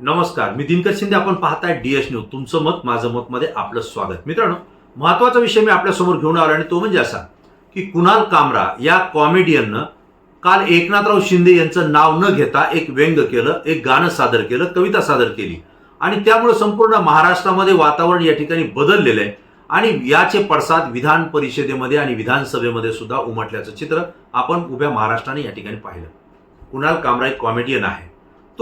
नमस्कार मी दिनकर शिंदे. आपण पाहताय डीएस न्यूज तुमचं मत माझं मत मध्ये आपलं स्वागत. मित्रांनो महत्त्वाचा विषय मी आपल्यासमोर घेऊन आलो आणि तो म्हणजे असा की कुणाल कामरा या कॉमेडियननं काल एकनाथराव शिंदे यांचं नाव न घेता एक व्यंग केलं एक गाणं सादर केलं कविता सादर केली. आणि त्यामुळे संपूर्ण महाराष्ट्रामध्ये वातावरण या ठिकाणी बदललेलं आहे. आणि याचे पडसाद विधान परिषदेमध्ये आणि विधानसभेमध्ये सुद्धा उमटल्याचं चित्र आपण उभ्या महाराष्ट्राने या ठिकाणी पाहिलं. कुणाल कामरा एक कॉमेडियन आहे.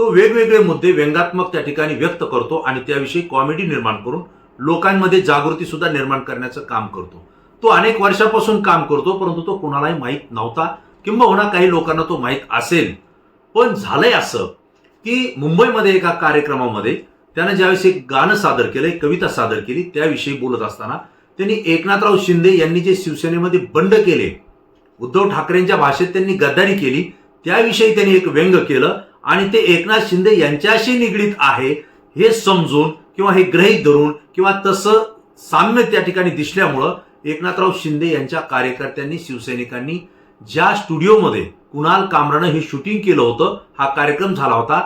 तो वेगवेगळे मुद्दे व्यंगात्मक त्या ठिकाणी व्यक्त करतो आणि त्याविषयी कॉमेडी निर्माण करून लोकांमध्ये जागृती सुद्धा निर्माण करण्याचं काम करतो. तो अनेक वर्षापासून काम करतो परंतु तो कुणालाही माहीत नव्हता किंबहुना काही लोकांना तो माहीत असेल. पण झालंय असं की मुंबईमध्ये एका कार्यक्रमामध्ये त्यानं ज्यावेळेस एक गाणं सादर केलं एक कविता सादर केली त्याविषयी बोलत असताना त्यांनी एकनाथराव शिंदे यांनी जे शिवसेनेमध्ये बंड केले उद्धव ठाकरेंच्या भाषेत त्यांनी गद्दारी केली त्याविषयी त्यांनी एक व्यंग केलं आणि ते एकनाथ शिंदे यांच्याशी निगडीत आहे हे समजून किंवा हे ग्रहित धरून किंवा तसं साम्य त्या ठिकाणी दिसल्यामुळं एकनाथराव शिंदे यांच्या कार्यकर्त्यांनी शिवसैनिकांनी ज्या स्टुडिओमध्ये कुणाल कामरानं हे शूटिंग केलं होतं हा कार्यक्रम झाला होता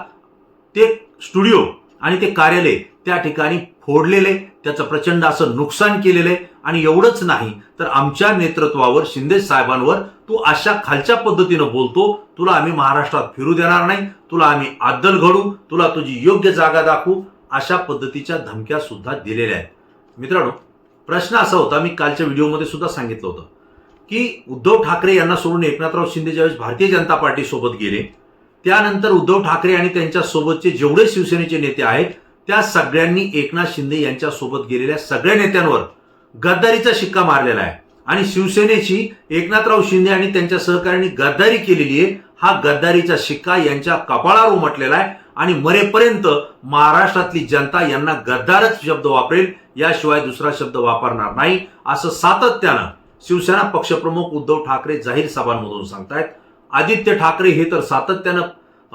ते स्टुडिओ आणि ते कार्यालय त्या ठिकाणी फोडलेले त्याचं प्रचंड असं नुकसान केलेलं आहे आणि एवढंच नाही तर आमच्या नेतृत्वावर शिंदे साहेबांवर तू अशा खालच्या पद्धतीनं बोलतो तुला आम्ही महाराष्ट्रात फिरू देणार नाही तुला आम्ही आदल घडू तुला तुझी योग्य जागा दाखवू अशा पद्धतीच्या धमक्या सुद्धा दिलेल्या आहेत. मित्रांनो प्रश्न असा होता मी कालच्या व्हिडिओमध्ये सुद्धा सांगितलं होतं की उद्धव ठाकरे यांना सोडून एकनाथराव शिंदे ज्यावेळेस भारतीय जनता पार्टी सोबत गेले त्यानंतर उद्धव ठाकरे आणि त्यांच्या सोबतचे जेवढे शिवसेनेचे नेते आहेत त्या सगळ्यांनी एकनाथ शिंदे यांच्या सोबत गेलेल्या सगळ्या नेत्यांवर गद्दारीचा शिक्का मारलेला आहे. आणि शिवसेनेची एकनाथराव शिंदे आणि त्यांच्या सहकाऱ्यांनी गद्दारी केलेली आहे. हा गद्दारीचा शिक्का यांच्या कपाळावर उमटलेला आहे. आणि मरेपर्यंत महाराष्ट्रातली जनता यांना गद्दारच शब्द वापरेल. याशिवाय दुसरा शब्द वापरणार नाही. असं सातत्यानं शिवसेना पक्षप्रमुख उद्धव ठाकरे जाहीर सभांमधून सांगतायत. आदित्य ठाकरे हे तर सातत्यानं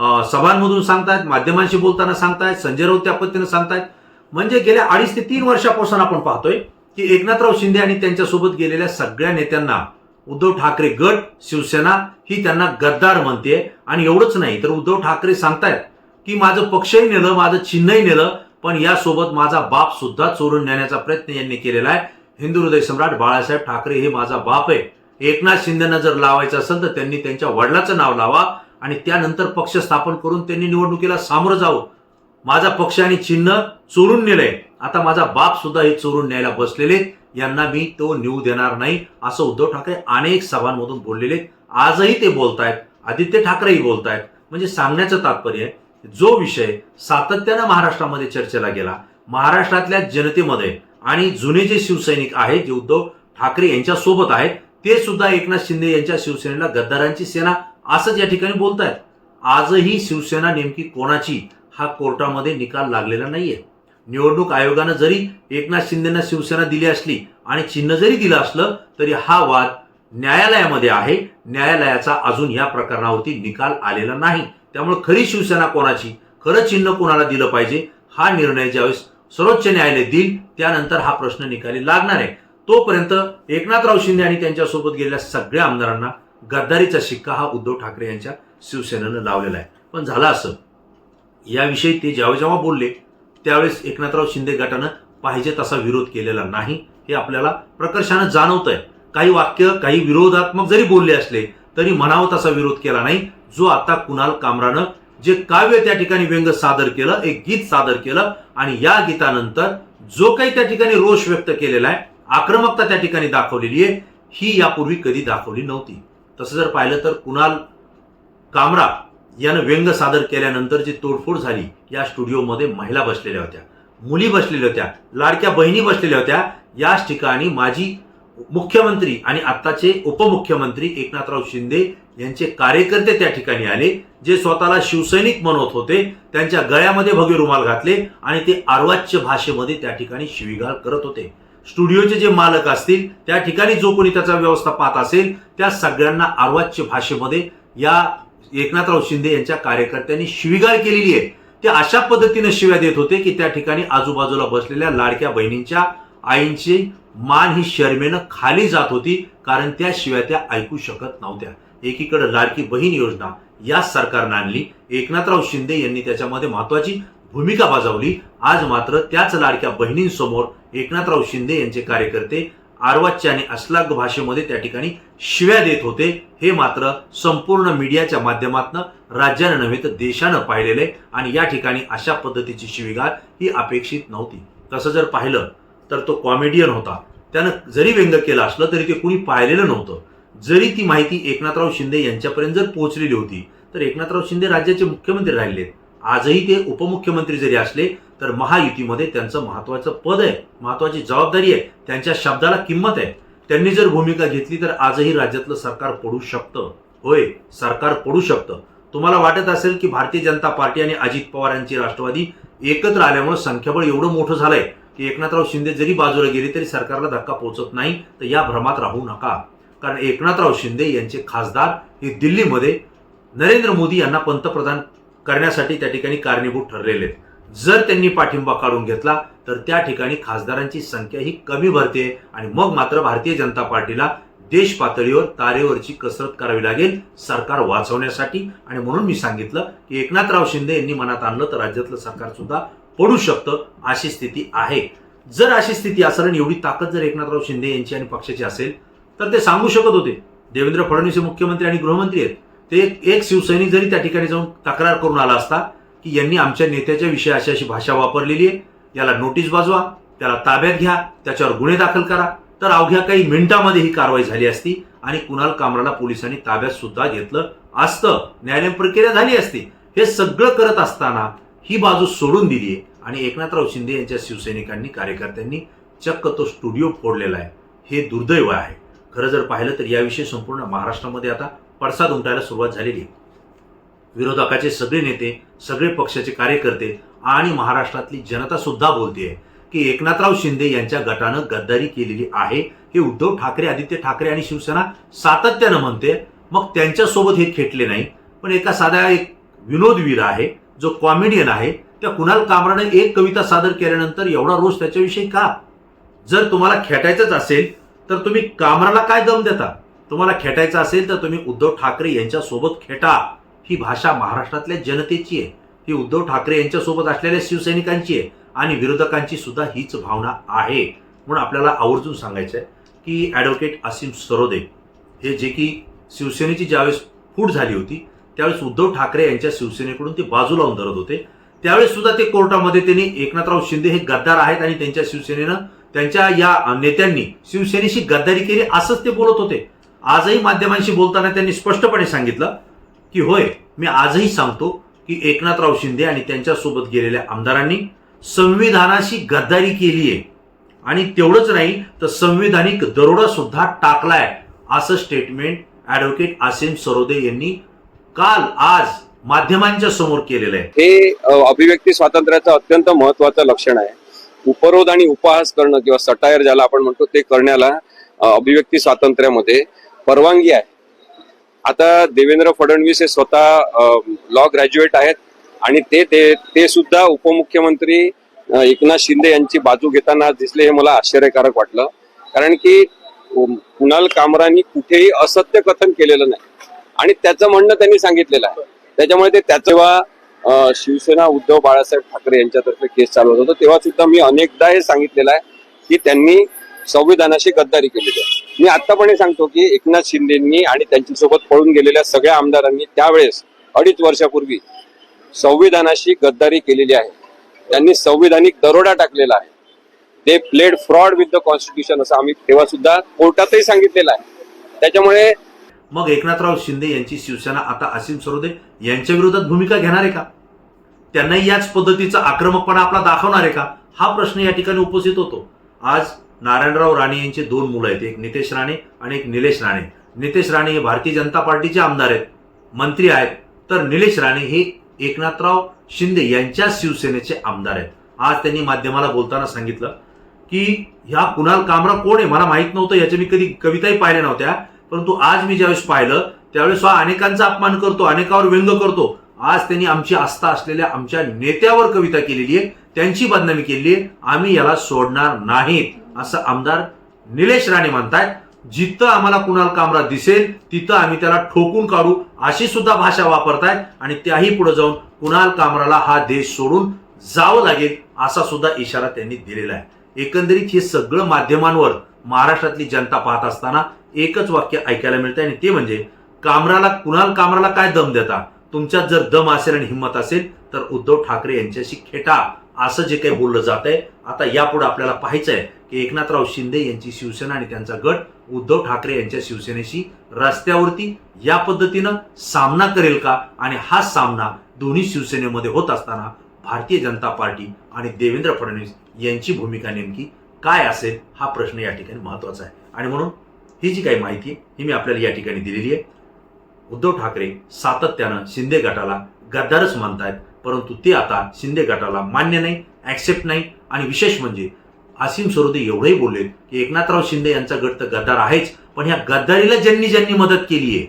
सभांमधून सांगतायत माध्यमांशी बोलताना सांगतायत संजय राऊत त्या पद्धतीनं सांगतायत. म्हणजे गेल्या अडीच ते तीन वर्षापासून आपण पाहतोय की एकनाथराव शिंदे आणि त्यांच्यासोबत गेलेल्या सगळ्या नेत्यांना उद्धव ठाकरे गट शिवसेना ही त्यांना गद्दार म्हणते. आणि एवढंच नाही तर उद्धव ठाकरे सांगतायत की माझं पक्षही नेलं माझं चिन्हही नेलं पण यासोबत माझा बाप सुद्धा चोरून नेण्याचा प्रयत्न यांनी केलेला आहे. हिंदू हृदय सम्राट बाळासाहेब ठाकरे हे माझा बाप आहे. एकनाथ शिंदेना जर लावायचं असेल तर त्यांनी त्यांच्या वडिलाचं नाव लावा. आणि त्यानंतर पक्ष स्थापन करून त्यांनी निवडणुकीला सामोरं जावं. माझा पक्ष आणि चिन्ह चोरून नेलंय. आता माझा बाप सुद्धा हे चोरून न्यायला बसलेले यांना मी तो नेऊ देणार नाही असं उद्धव ठाकरे अनेक सभांमधून बोललेले आजही ते बोलतायत आदित्य ठाकरेही बोलतायत. म्हणजे सांगण्याचं तात्पर्य जो विषय सातत्यानं महाराष्ट्रामध्ये चर्चेला गेला महाराष्ट्रातल्या जनतेमध्ये आणि जुने जे शिवसैनिक आहेत जे उद्धव ठाकरे यांच्या सोबत आहेत ते सुद्धा एकनाथ शिंदे यांच्या शिवसेनेला गद्दारांची सेना असंच या ठिकाणी बोलतायत. आजही शिवसेना नेमकी कोणाची हा कोर्टामध्ये निकाल लागलेला नाहीये. निवडणूक आयोगानं जरी एकनाथ शिंदेना शिवसेना दिली असली आणि चिन्ह जरी दिलं असलं तरी हा वाद न्यायालयामध्ये आहे. न्यायालयाचा अजून या प्रकरणावरती निकाल आलेला नाही. त्यामुळे खरी शिवसेना कोणाची? खरं चिन्ह कोणाला दिलं पाहिजे? हा निर्णय ज्यावेळेस सर्वोच्च न्यायालय देईल त्यानंतर हा प्रश्न निकाली लागणार आहे. तोपर्यंत एकनाथराव शिंदे आणि त्यांच्यासोबत गेलेल्या सगळ्या आमदारांना गद्दारीचा शिक्का हा उद्धव ठाकरे यांच्या शिवसेनेनं लावलेला आहे. पण झालं असं. याविषयी ते जेव्हा जेव्हा बोलले त्यावेळेस एकनाथराव शिंदे गटानं पाहिजे तसा विरोध केलेला नाही हे आपल्याला प्रकर्षानं जाणवत आहे काही वाक्य काही विरोधात्मक जरी बोलले असले तरी म्हणावं तसा विरोध केला नाही. जो आता कुणाल कामरानं जे काव्य त्या ठिकाणी व्यंग सादर केलं एक गीत सादर केलं आणि या गीतानंतर जो काही त्या ठिकाणी रोष व्यक्त केलेला आहे आक्रमकता त्या ठिकाणी दाखवलेली आहे ही यापूर्वी कधी दाखवली नव्हती. तसं जर पाहिलं तर कुणाल कामरा यानं व्यंग सादर केल्यानंतर जी तोडफोड झाली या स्टुडिओमध्ये महिला बसलेल्या होत्या मुली बसलेल्या होत्या लाडक्या बहिणी बसलेल्या होत्या याच ठिकाणी माजी मुख्यमंत्री आणि आत्ताचे उपमुख्यमंत्री एकनाथराव शिंदे यांचे कार्यकर्ते त्या ठिकाणी आले जे स्वतःला शिवसैनिक म्हणत होते त्यांच्या गळ्यामध्ये भगवे रुमाल घातले आणि ते अर्वाच्य भाषेमध्ये त्या ठिकाणी शिवीगाळ करत होते. स्टुडिओचे जे मालक असतील त्या ठिकाणी जो कोणी त्याचा व्यवस्था पाहत असेल त्या सगळ्यांना अर्वाच्य भाषेमध्ये या एकनाथराव शिंदे यांच्या कार्यकर्त्यांनी शिविगाळ केलेली आहे. ते अशा पद्धतीने शिव्या देत होते की त्या ठिकाणी आजूबाजूला बसलेल्या लाडक्या बहिणींच्या आईंची मान ही शर्मेनं खाली जात होती कारण त्या शिव्या त्या ऐकू शकत नव्हत्या. एकीकडे लाडकी बहीण योजना या सरकारनं आणली एकनाथराव शिंदे यांनी त्याच्यामध्ये महत्वाची भूमिका बजावली. आज मात्र त्याच लाडक्या बहिणींसमोर एकनाथराव शिंदे यांचे कार्यकर्ते आरवाच्य आणि अस्लाग भाषेमध्ये त्या ठिकाणी शिव्या देत होते. हे मात्र संपूर्ण मीडियाच्या माध्यमातून राज्यानं नव्हे तर देशानं पाहिलेले आणि या ठिकाणी अशा पद्धतीची शिवीगाळ ही अपेक्षित नव्हती. तसं जर पाहिलं तर तो कॉमेडियन होता. त्यानं जरी व्यंग केलं असलं तरी ते कुणी पाहिलेलं नव्हतं. जरी ती माहिती एकनाथराव शिंदे यांच्यापर्यंत जर पोहोचलेली होती तर एकनाथराव शिंदे राज्याचे मुख्यमंत्री राहिलेत. आजही ते उपमुख्यमंत्री जरी असले तर महायुतीमध्ये त्यांचं महत्वाचं पद आहे महत्वाची जबाबदारी आहे त्यांच्या शब्दाला किंमत आहे. त्यांनी जर भूमिका घेतली तर आजही राज्यातलं सरकार पडू शकतं. होय सरकार पडू शकतं. तुम्हाला वाटत असेल की भारतीय जनता पार्टी आणि अजित पवार यांची राष्ट्रवादी एकत्र आल्यामुळे संख्याबळ एवढं मोठं झालंय की एकनाथराव शिंदे जरी बाजूला गेले तरी सरकारला धक्का पोहोचत नाही तर या भ्रमात राहू नका. कारण एकनाथराव शिंदे यांचे खासदार हे दिल्लीमध्ये नरेंद्र मोदी यांना पंतप्रधान करण्यासाठी त्या ठिकाणी कारणीभूत ठरलेले आहेत. जर त्यांनी पाठिंबा काढून घेतला तर त्या ठिकाणी खासदारांची संख्या ही कमी भरते आणि मग मात्र भारतीय जनता पार्टीला देश पातळीवर तारेवरची कसरत करावी लागेल सरकार वाचवण्यासाठी. आणि म्हणून मी सांगितलं की एकनाथराव शिंदे यांनी मनात आणलं तर राज्यातलं सरकार सुद्धा पडू शकतं अशी स्थिती आहे. जर अशी स्थिती असेल आणि एवढी ताकद जर एकनाथराव शिंदे यांची आणि पक्षाची असेल तर ते सांगू शकत होते. देवेंद्र फडणवीस हे मुख्यमंत्री आणि गृहमंत्री आहेत. ते एक- एक शिवसैनिक जरी त्या ठिकाणी जाऊन तक्रार करून आला असता की यांनी आमच्या नेत्याच्या विषयी अशी अशी भाषा वापरलेली आहे याला नोटीस बाजवा त्याला ताब्यात घ्या त्याच्यावर गुन्हे दाखल करा तर अवघ्या काही मिनिटांमध्ये ही कारवाई झाली असती आणि कुणाल कामराला पोलिसांनी ताब्यात सुद्धा घेतलं असतं. न्यायालयीन प्रक्रिया झाली असती. हे सगळं करत असताना ही बाजू सोडून दिली आहे आणि एकनाथराव शिंदे यांच्या शिवसैनिकांनी कार्यकर्त्यांनी चक्क तो स्टुडिओ फोडलेला आहे. हे दुर्दैव आहे. खरं जर पाहिलं तर याविषयी संपूर्ण महाराष्ट्रामध्ये आता पडसाद उमटायला सुरुवात झालेली विरोधकाचे सगळे नेते सगळे पक्षाचे कार्यकर्ते आणि महाराष्ट्रातली जनता सुद्धा बोलते की एकनाथराव शिंदे यांच्या गटानं गद्दारी केलेली आहे. हे उद्धव ठाकरे आदित्य ठाकरे आणि शिवसेना सातत्यानं म्हणते मग त्यांच्यासोबत हे खेटले नाही. पण एका साधा एक विनोदवीर आहे जो कॉमेडियन आहे त्या कुणाल कामराने एक कविता सादर केल्यानंतर एवढा रोष त्याच्याविषयी का? जर तुम्हाला खेटायचंच असेल तर तुम्ही कामराला काय दम देता? तुम्हाला खेटायचं असेल तर तुम्ही उद्धव ठाकरे यांच्यासोबत खेटा. ही भाषा महाराष्ट्रातल्या जनतेची आहे. ही उद्धव ठाकरे यांच्यासोबत असलेल्या शिवसैनिकांची आहे आणि विरोधकांची सुद्धा हीच भावना आहे. म्हणून आपल्याला आवर्जून सांगायचं आहे की ॲडव्होकेट असीम सरोदे हे जे की शिवसेनेची ज्यावेळेस फूट झाली होती त्यावेळेस उद्धव ठाकरे यांच्या शिवसेनेकडून ते बाजू लावून धरत होते. त्यावेळेस सुद्धा ते कोर्टामध्ये त्यांनी एकनाथराव शिंदे हे गद्दार आहेत आणि त्यांच्या शिवसेनेनं त्यांच्या या नेत्यांनी शिवसेनेशी गद्दारी केली असंच ते बोलत होते. आजही माध्यमांशी बोलताना त्यांनी स्पष्टपणे सांगितलं की होय मी आजही सांगतो की एकनाथराव शिंदे आणि त्यांच्यासोबत गेलेल्या आमदारांनी संविधानाशी गद्दारी केली आहे. आणि तेवढंच नाही तर संविधानिक दरोडा सुद्धा टाकलाय असं स्टेटमेंट ॲडव्होकेट आसिम सरोदे यांनी काल आज माध्यमांच्या समोर केलेलं आहे. हे अभिव्यक्ती स्वातंत्र्याचं अत्यंत महत्वाचं लक्षण आहे. उपरोध आणि उपहास करणं किंवा सटायर ज्याला आपण म्हणतो ते करण्याला अभिव्यक्ती स्वातंत्र्यामध्ये परवानगी आहे. आता देवेंद्र फडणवीस हे स्वतः लॉ ग्रॅज्युएट आहेत आणि ते ते ते सुद्धा उपमुख्यमंत्री एकनाथ शिंदे यांची बाजू घेताना दिसले हे मला आश्चर्यकारक वाटलं. कारण की कुणाल कामरानी कुठेही असत्य कथन केलेलं नाही. आणि त्याचं म्हणणं त्यांनी सांगितलेलं आहे. त्याच्यामुळे ते त्याचं जेव्हा शिवसेना उद्धव बाळासाहेब ठाकरे यांच्यातर्फे केस चालवत होतं तेव्हा सुद्धा मी अनेकदा हे सांगितलेलं आहे की त्यांनी संविधानाशी गद्दारी केलेली आहे. मी आतापणे सांगतो की एकनाथ शिंदेंनी आणि त्यांच्यासोबत पळून गेलेल्या सगळ्या आमदारांनी त्यावेळेस अडीच वर्षापूर्वी संविधानाशी गद्दारी केलेली आहे. त्यांनी संविधानिक दरोडा टाकलेला आहे. ते played fraud with the constitution असं आम्ही तेव्हा सुद्धा कोर्टातही सांगितलेलं आहे. त्याच्यामुळे मग एकनाथराव शिंदे यांची शिवसेना आता असीम सरोदे यांच्या विरोधात भूमिका घेणार आहे का? त्यांनाही याच पद्धतीचा आक्रमकपणा आपला दाखवणार आहे का? हा प्रश्न या ठिकाणी उपस्थित होतो. आज नारायणराव राणे यांचे दोन मुलं आहेत. एक नितेश राणे आणि एक निलेश राणे. नितेश राणे हे भारतीय जनता पार्टीचे आमदार आहेत. मंत्री आहेत. तर निलेश राणे हे एकनाथराव शिंदे यांच्या शिवसेनेचे आमदार आहेत. आज त्यांनी माध्यमाला बोलताना सांगितलं की ह्या कुणाल कामरा कोण आहे? मला माहीत नव्हतं. याच्या मी कधी कविताही पाहिल्या नव्हत्या. परंतु आज मी ज्यावेळेस पाहिलं त्यावेळेस हा अनेकांचा अपमान करतो अनेकावर व्यंग करतो. आज त्यांनी आमची आस्था असलेल्या आमच्या नेत्यावर कविता केलेली आहे. त्यांची बदनामी केलेली आहे. आम्ही याला सोडणार नाहीत. असं आमदार निलेश राणे म्हणतायत. जिथं आम्हाला कुणाल कामरा दिसेल तिथं आम्ही त्याला ठोकून काढू अशी सुद्धा भाषा वापरतायत आणि त्याही पुढे जाऊन कुणाल कामराला हा देश सोडून जावं लागेल असा सुद्धा इशारा त्यांनी दिलेला आहे. एकंदरीत हे सगळं माध्यमांवर महाराष्ट्रातली जनता पाहत असताना एकच वाक्य ऐकायला मिळतं आणि ते म्हणजे कामराला कुणाल कामराला काय दम देता? तुमच्यात जर दम असेल आणि हिंमत असेल तर उद्धव ठाकरे यांच्याशी खेटा. असं जे काही बोललं जात आहे आता यापुढे आपल्याला पाहायचं आहे की एकनाथराव शिंदे यांची शिवसेना आणि त्यांचा गट उद्धव ठाकरे यांच्या शिवसेनेशी रस्त्यावरती या पद्धतीनं सामना करेल का? आणि हा सामना दोन्ही शिवसेनेमध्ये होत असताना भारतीय जनता पार्टी आणि देवेंद्र फडणवीस यांची भूमिका नेमकी काय असेल हा प्रश्न या ठिकाणी महत्त्वाचा आहे. आणि म्हणून ही जी काही माहिती ही मी आपल्याला या ठिकाणी दिलेली आहे. उद्धव ठाकरे सातत्यानं शिंदे गटाला गद्दारच मानतायत. परंतु ते आता शिंदे गटाला मान्य नाही ॲक्सेप्ट नाही आणि विशेष म्हणजे असीम सरोदे एवढंही बोलले की एकनाथराव शिंदे यांचा गट तर गद्दार आहेच पण ह्या गद्दारीला ज्यांनी ज्यांनी मदत केली आहे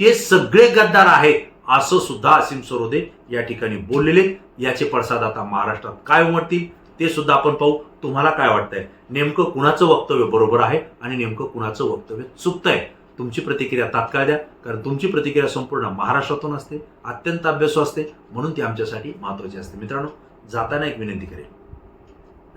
ते सगळे गद्दार आहेत असं सुद्धा असीम सरोदे या ठिकाणी बोललेले याचे पडसाद आता महाराष्ट्रात काय उमटतील ते सुद्धा आपण पाहू. तुम्हाला काय वाटतंय? नेमकं कुणाचं वक्तव्य बरोबर आहे आणि नेमकं कुणाचं वक्तव्य चुकतंय? तुमची प्रतिक्रिया तात्काळ द्या. कारण तुमची प्रतिक्रिया संपूर्ण महाराष्ट्रातून असते अत्यंत अभ्यासू असते म्हणून ती आमच्यासाठी महत्वाची असते. मित्रांनो जाताना एक विनंती करेल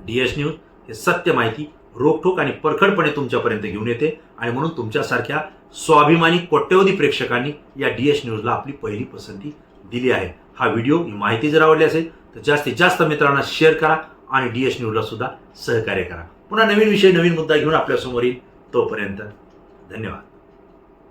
डी एस न्यूज हे सत्य माहिती रोखोक आणि परखडपणे तुमच्यापर्यंत घेऊन येते आणि म्हणून तुमच्यासारख्या स्वाभिमानी कोट्यवधी प्रेक्षकांनी या डी एस न्यूजला आपली पहिली पसंती दिली आहे. हा व्हिडिओ ही माहिती जर आवडली असेल तर जास्तीत जास्त मित्रांना शेअर करा आणि डीएस न्यूजला सुद्धा सहकार्य करा. पुन्हा नवीन विषय नवीन मुद्दा घेऊन आपल्यासमोर येईल तोपर्यंत धन्यवाद.